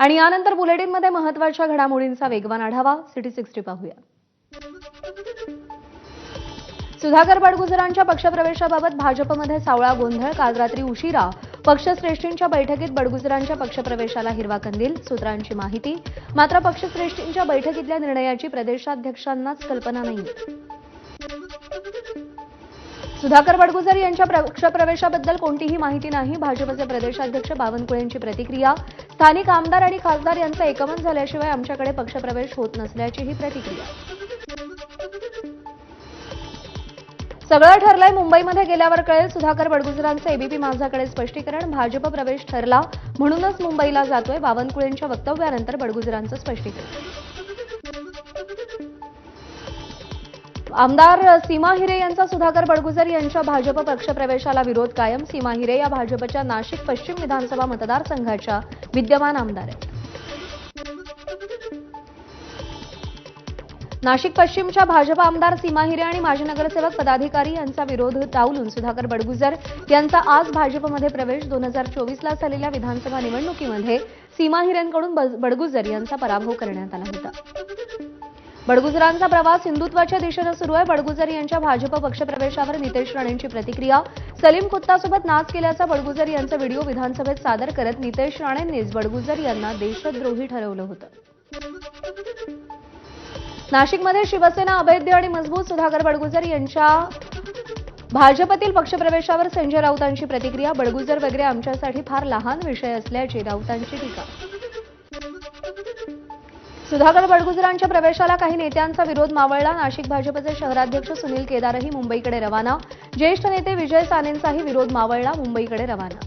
आणि यानंतर बुलेटिनमध्ये महत्त्वाच्या घडामोडींचा वेगवान आढावा सिटी सिक्स्टी पाहूया. सुधाकर बडगुजरांच्या पक्षप्रवेशाबाबत भाजपमध्ये सावळा गोंधळ काल रात्री उशिरा. पक्षश्रेष्ठींच्या बैठकीत बडगुजरांच्या पक्षप्रवेशाला हिरवा कंदील सूत्रांची माहिती. मात्र पक्षश्रेष्ठींच्या बैठकीतल्या निर्णयाची प्रदेशाध्यक्षांनाच कल्पना नाही सुधाकर बडगुजर यांच्या पक्षप्रवेशाबद्दल कोणतीही माहिती नाही. भाजपचे प्रदेशाध्यक्ष बावनकुळेंची प्रतिक्रिया. स्थानिक आमदार आणि खासदार यांचं एकमत झाल्याशिवाय आमच्याकडे पक्षप्रवेश होत नसल्याचीही प्रतिक्रिया. सगळं ठरलंय मुंबईमध्ये गेल्यावर कळेल सुधाकर बडगुजरांचं एबीपी माझाकडे स्पष्टीकरण. भाजप प्रवेश ठरला म्हणूनच मुंबईला जातोय. बावनकुळेंच्या वक्तव्यानंतर बडगुजरांचं स्पष्टीकरण. आमदार सीमा हिरे यांचा सुधाकर बडगुजर यांच्या भाजप पक्षप्रवेशाला विरोध कायम. सीमा हिरे या भाजपच्या नाशिक पश्चिम विधानसभा मतदारसंघाच्या विद्यमान आमदार आहेत. नाशिक पश्चिमच्या भाजप आमदार सीमा हिरे आणि माजी नगरसेवक पदाधिकारी यांचा विरोध डावलून सुधाकर बडगुजर यांचा आज भाजपमध्ये प्रवेश दोन हजार चोवीसला झालेल्या विधानसभा निवडणुकीमध्ये सीमा हिरेंकडून बडगुजर यांचा पराभव करण्यात आला होता. बडगुजरांचा प्रवास हिंदुत्वाच्या दिशेनं सुरू आहे. बडगुजर यांच्या भाजप पक्षप्रवेशावर नितेश राणेंची प्रतिक्रिया. सलीम कुत्तासोबत नाच केल्याचा बडगुजर यांचा व्हिडिओ विधानसभेत सादर करत नितेश राणेंनीच बडगुजर यांना देशद्रोही ठरवलं होतं. नाशिकमध्ये शिवसेना अभेद्य आणि मजबूत सुधाकर बडगुजर यांच्या भाजपतील पक्षप्रवेशावर संजय राऊतांची प्रतिक्रिया. बडगुजर वगैरे आमच्यासाठी फार लहान विषय असल्याची राऊतांची टीका. सुधाकर बडगुजरांच्या प्रवेशाला काही नेत्यांचा विरोध मावळला. नाशिक भाजपचे शहराध्यक्ष सुनील केदारही मुंबईकडे रवाना. ज्येष्ठ नेते विजय सानेंचाही विरोध मावळला मुंबईकडे रवाना.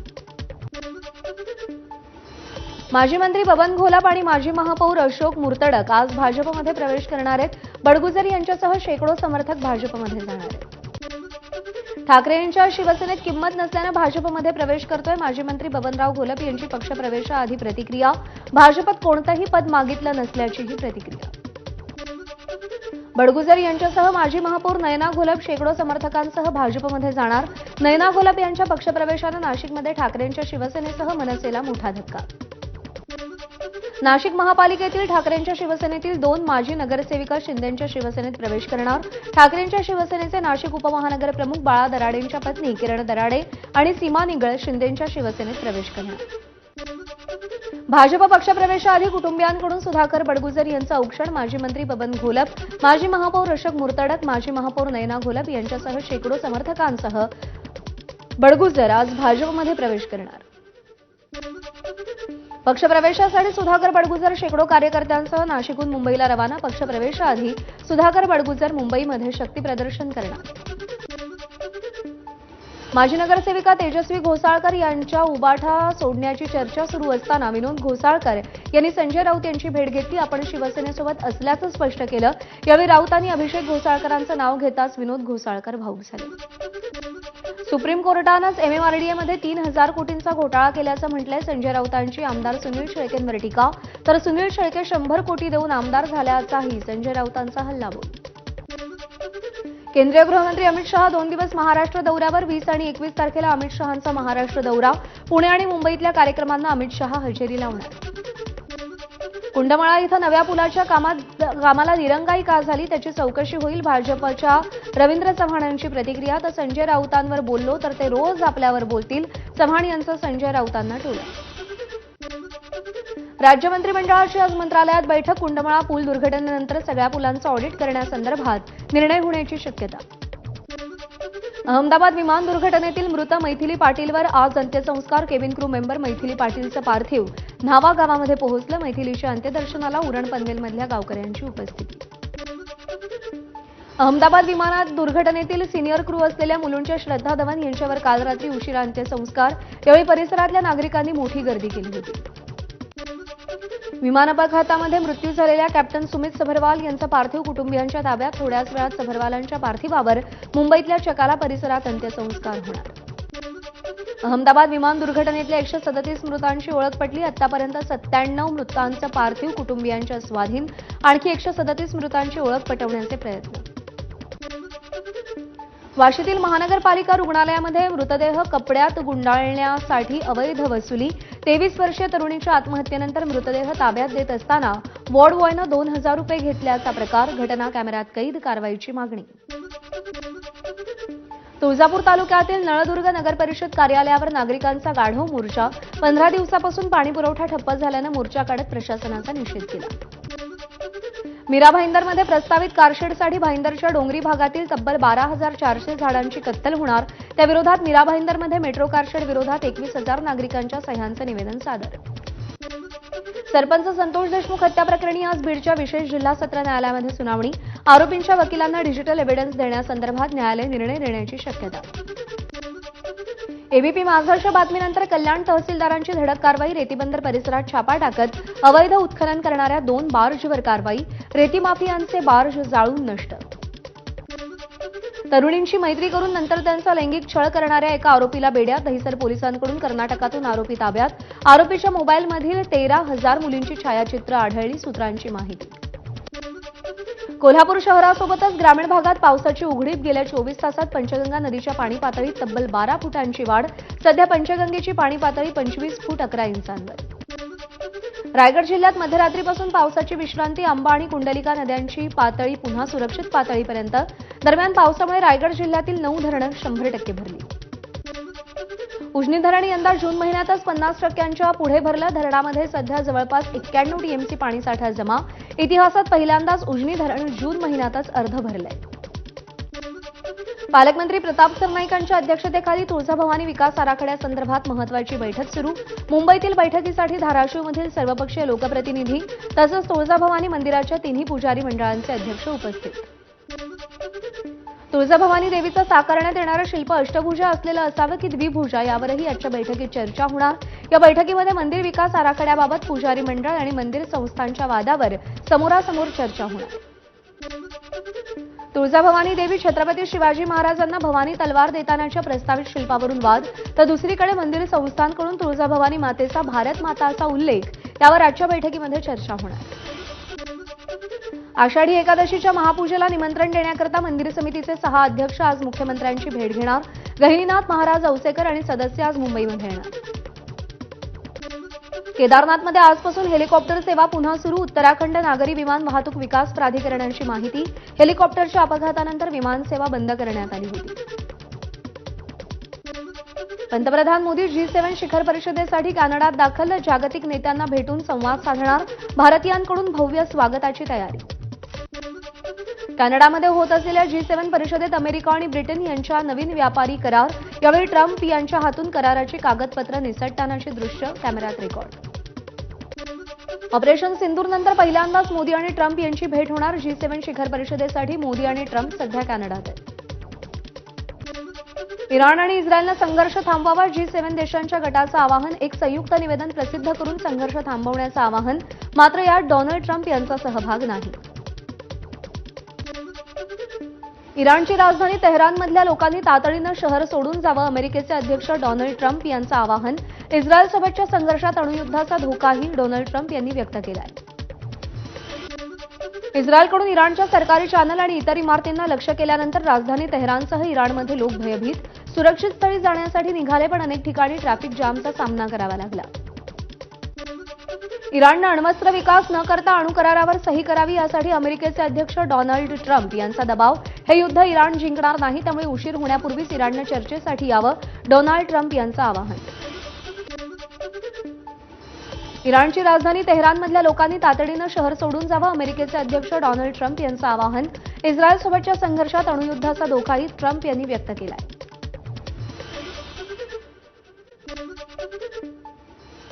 माजी मंत्री बबन घोलाप आणि माजी महापौर अशोक मुर्तडक आज भाजपमध्ये प्रवेश करणार आहेत. बडगुजर यांच्यासह शेकडो समर्थक भाजपमध्ये जाणार आहेत. ठाकरे यांच्या शिवसेनेत किंमत नसल्यानं भाजपमध्ये प्रवेश करतोय माजी मंत्री बबनराव घोलप यांची पक्षप्रवेशाआधी प्रतिक्रिया. भाजपत कोणतंही पद मागितलं नसल्याचीही प्रतिक्रिया. बडगुजर यांच्यासह माजी महापौर नयना घोलप शेकडो समर्थकांसह भाजपमध्ये जाणार. नयना घोलप यांच्या पक्षप्रवेशानं नाशिकमध्ये ठाकरेंच्या शिवसेनेसह मनसेला मोठा धक्का. नाशिक महापालिकेतील ठाकरेंच्या शिवसेनेतील दोन माजी नगरसेविका शिंदेंच्या शिवसेनेत प्रवेश करणार. ठाकरेंच्या शिवसेनेचे नाशिक उपमहानगर प्रमुख बाळा दराडेंच्या पत्नी किरण दराडे आणि सीमा निगळ शिंदेंच्या शिवसेनेत प्रवेश करणार. भाजप पक्षप्रवेशाआधी कुटुंबियांकडून सुधाकर बडगुजर यांचं औक्षण माजी मंत्री बबन घोलप माजी महापौर अशोक मुर्तडक माजी महापौर नयना घोलप यांच्यासह शेकडो समर्थकांसह बडगुजर आज भाजपमध्ये प्रवेश करणार. पक्षप्रवेशासाठी सुधाकर बडगुजर शेकडो कार्यकर्त्यांसह नाशिकहून मुंबईला रवाना. पक्षप्रवेशाआधी सुधाकर बडगुजर मुंबईमध्ये शक्तीप्रदर्शन करणार. माजी नगरसेविका तेजस्वी घोसाळकर यांच्या उबाठा सोडण्याची चर्चा सुरू असताना विनोद घोसाळकर यांनी संजय राऊत यांची भेट घेतली. आपण शिवसेनेसोबत असल्याचं स्पष्ट केलं. यावेळी राऊतांनी अभिषेक घोसाळकरांचं नाव घेताच विनोद घोसाळकर भाऊक झाले. सुप्रीम कोर्टानंच एमएमआरडीएमध्ये तीन हजार कोटींचा घोटाळा केल्याचं म्हटलंय संजय राऊतांची आमदार सुनील शेळकेंवर टीका तर सुनील शेळके शंभर कोटी देऊन आमदार झाल्याचाही संजय राऊतांचा हल्लाबोल केंद्रीय गृहमंत्री अमित शहा दोन दिवस महाराष्ट्र दौऱ्यावर वीस आणि एकवीस तारखेला अमित शहांचा महाराष्ट्र दौरा. पुणे आणि मुंबईतल्या कार्यक्रमांना अमित शहा हजेरी लावणार. कुंडमाळा इथं नव्या पुलाच्या कामात कामाला दिरंगाई का झाली त्याची चौकशी होईल भाजपच्या रवींद्र चव्हाणांची प्रतिक्रिया. तर संजय राऊतांवर बोललो तर ते रोज आपल्यावर बोलतील. चव्हाण यांचं संजय राऊतांना टोला राज्य मंत्रिमंडळाची आज मंत्रालयात बैठक. कुंडमळा पूल दुर्घटनेनंतर सगळ्या पुलांचं ऑडिट करण्यासंदर्भात निर्णय होण्याची शक्यता. अहमदाबाद विमान दुर्घटनेतील मृत मैथिली पाटीलवर आज अंत्यसंस्कार. केबिन क्रू मेंबर मैथिली पाटीलचं पार्थिव. न्हावा गावामध्ये पोहोचलं मैथिलीच्या अंत्यदर्शनाला उरण पनवेलमधल्या गावकऱ्यांची उपस्थिती. अहमदाबाद विमानात दुर्घटनेतील सिनियर क्रू असलेल्या मुलुंडच्या श्रद्धा धवन यांच्यावर काल रात्री उशिरा अंत्यसंस्कार. यावेळी परिसरातल्या नागरिकांनी मोठी गर्दी केली होती. विमान अपघातामध्ये मृत्यू झालेल्या कॅप्टन सुमित सभरवाल यांचा पार्थिव कुटुंबियांच्या ताब्यात थोड्याच वेळात सभरवालांच्या पार्थिवावर मुंबईतल्या चकाला परिसरात अंत्यसंस्कार होणार. अहमदाबाद विमान दुर्घटनेतल्या एकशे सदतीस मृतांची ओळख पटली. आतापर्यंत सत्त्याण्णव मृतांचं पार्थिव कुटुंबियांच्या स्वाधीन. आणखी एकशे सदतीस मृतांची ओळख पटवण्याचे प्रयत्न. वाशीतील महानगरपालिका रुग्णालयामध्ये मृतदेह कपड्यात गुंडाळण्यासाठी अवैध वसुली. तेवीस वर्षीय तरुणीच्या आत्महत्येनंतर मृतदेह ताब्यात देत असताना वॉर्ड बॉयनं दोन हजार रुपये घेतल्याचा प्रकार. घटना कॅमेऱ्यात कैद कारवाईची मागणी. तुळजापूर तालुक्यातील नळदुर्ग नगर परिषद कार्यालयावर नागरिकांचा गाढव मोर्चा. पंधरा दिवसापासून पाणी पुरवठा ठप्प झाल्यानं मोर्चा काढत प्रशासनाचा निषेध केला. मीरा भाईंदरमध्ये प्रस्तावित कारशेडसाठी भाईंदरच्या डोंगरी भागातील तब्बल बारा हजार चारशे झाडांची कत्तल होणार. त्या विरोधात मीरा भाईंदरमध्ये मेट्रो कारशेड विरोधात एकवीस हजार नागरिकांच्या सह्यांचं निवेदन सादर. सरपंच संतोष देशमुख हत्या प्रकरणी आज बीडच्या विशेष जिल्हा सत्र न्यायालयामध्ये सुनावणी. आरोपींच्या वकिलांना डिजिटल एव्हिडन्स देण्यासंदर्भात न्यायालय निर्णय देण्याची शक्यता. एबीपी माझाच्या बातमीनंतर कल्याण तहसीलदारांची धडक कारवाई रेतीबंदर परिसरात छापा टाकत अवैध उत्खनन करणाऱ्या दोन बार्जवर कारवाई रेतीमाफियांचे बार्ज जाळून नष्ट. तरुणींची मैत्री करून नंतर त्यांचा लैंगिक छळ करणाऱ्या एका आरोपीला बेड्या दहिसर पोलिसांकडून कर्नाटकातून आरोपी ताब्यात. आरोपीच्या मोबाईलमधील तेरा हजार मुलींची छायाचित्र आढळली सूत्रांची माहिती. कोल्हापूर शहरासोबतच ग्रामीण भागात पावसाची उघडीप गेल्या चोवीस तासात पंचगंगा नदीच्या पाणी पातळीत तब्बल बारा फुटांची वाढ. सध्या पंचगंगेची पाणी पातळी पंचवीस फूट अकरा इंचांवर. रायगड जिल्ह्यात मध्यरात्रीपासून पावसाची विश्रांती आंबा आणि कुंडलिका नद्यांची पातळी पुन्हा सुरक्षित पातळीपर्यंत. दरम्यान पावसामुळे रायगड जिल्ह्यातील नऊ धरणं शंभर टक्के भरली. उजनी धरण यंदा जून महिन्यातच पन्नास टक्क्यांच्या पुढे भरलं. धरणामध्ये सध्या जवळपास एक्क्याण्णव टीएमसी पाणीसाठा जमा. इतिहासात पहिल्यांदाच उजनी धरण जून महिन्यातच अर्ध भरलंय. पालकमंत्री प्रताप सरनाईकांच्या अध्यक्षतेखाली तुळजाभवानी विकास आराखड्यासंदर्भात महत्वाची बैठक सुरू. मुंबईतील बैठकीसाठी धाराशिवमधील सर्वपक्षीय लोकप्रतिनिधी तसंच तुळजाभवानी मंदिराच्या तिन्ही पुजारी मंडळांचे अध्यक्ष उपस्थित. तुळजाभवानी देवीचं साकारण्यात येणारं शिल्प अष्टभुजा असलेलं असावं की द्विभुजा यावरही आजच्या बैठकीत चर्चा होणार. या बैठकीमध्ये मंदिर विकास आराखड्याबाबत पुजारी मंडळ आणि मंदिर संस्थांच्या वादावर समोरासमोर चर्चा होणार. तुळजाभवानी देवी छत्रपती शिवाजी महाराजांना भवानी तलवार देतानाच्या प्रस्तावित शिल्पावरून वाद तर दुसरीकडे मंदिर संस्थांकडून तुळजाभवानी मातेचा भारत माताचा उल्लेख यावर आजच्या बैठकीमध्ये चर्चा होणार. आषाढी एकादशीच्या महापूजेला निमंत्रण देण्याकरता मंदिर समितीचे सहा अध्यक्ष आज मुख्यमंत्र्यांची भेट घेणार. गहिनीनाथ महाराज औसेकर आणि सदस्य आज मुंबईमध्ये येणार केदारनाथमध्ये आजपासून हेलिकॉप्टर सेवा पुन्हा सुरू. उत्तराखंड नागरी विमान वाहतूक विकास प्राधिकरणाची माहिती. हेलिकॉप्टरच्या अपघातानंतर विमानसेवा बंद करण्यात आली होती. पंतप्रधान मोदी जी सेव्हन शिखर परिषदेसाठी कॅनडात दाखल जागतिक नेत्यांना भेटून संवाद साधणार. भारतीयांकडून भव्य स्वागताची तयारी. कॅनडामध्ये होत असलेल्या जी सेव्हन परिषदेत अमेरिका आणि ब्रिटन यांच्या नवीन व्यापारी करार. यावेळी ट्रम्प यांच्या हातून कराराची कागदपत्र निसटतानाची दृश्य कॅमेऱ्यात रेकॉर्ड. ऑपरेशन सिंदूरनंतर पहिल्यांदाच मोदी आणि ट्रम्प यांची भेट होणार जी सेव्हन शिखर परिषदेसाठी मोदी आणि ट्रम्प सध्या कॅनडात आहेत. इराण आणि इस्रायलनं संघर्ष थांबवावा जी सेव्हन देशांच्या गटाचं आवाहन एक संयुक्त निवेदन प्रसिद्ध करून संघर्ष थांबवण्याचं आवाहन. मात्र यात डोनाल्ड ट्रम्प यांचा सहभाग नाही. इराणची राजधानी तेहरानमधल्या लोकांनी तातडीनं शहर सोडून जावं अमेरिकेचे अध्यक्ष डोनाल्ड ट्रम्प यांचं आवाहन. इस्रायलसोबतच्या संघर्षात अणुयुद्धाचा धोकाही डोनाल्ड ट्रम्प यांनी व्यक्त केलाय. इस्रायलकडून इराणच्या सरकारी चॅनल आणि इतर इमारतींना लक्ष केल्यानंतर राजधानी तेहरानसह इराणमध्ये लोक भयभीत. सुरक्षित स्थळी जाण्यासाठी निघाले पण अनेक ठिकाणी ट्रॅफिक जामचा सामना करावा लागला. इराणनं अण्वस्त्र विकास न करता अणु करारावर सही करावी यासाठी अमेरिकेचे अध्यक्ष डोनाल्ड ट्रम्प यांचा दबाव. हे युद्ध इराण जिंकणार नाही त्यामुळे उशीर होण्यापूर्वीच इराणनं चर्चेसाठी यावं डोनाल्ड ट्रम्प यांचं आवाहन. इराणची राजधानी तेहरानमधल्या लोकांनी तातडीनं शहर सोडून जावं अमेरिकेचे अध्यक्ष डोनाल्ड ट्रम्प यांचं आवाहन. इस्रायलसोबतच्या संघर्षात अणुयुद्धाचा धोकाही ट्रम्प यांनी व्यक्त केलाय.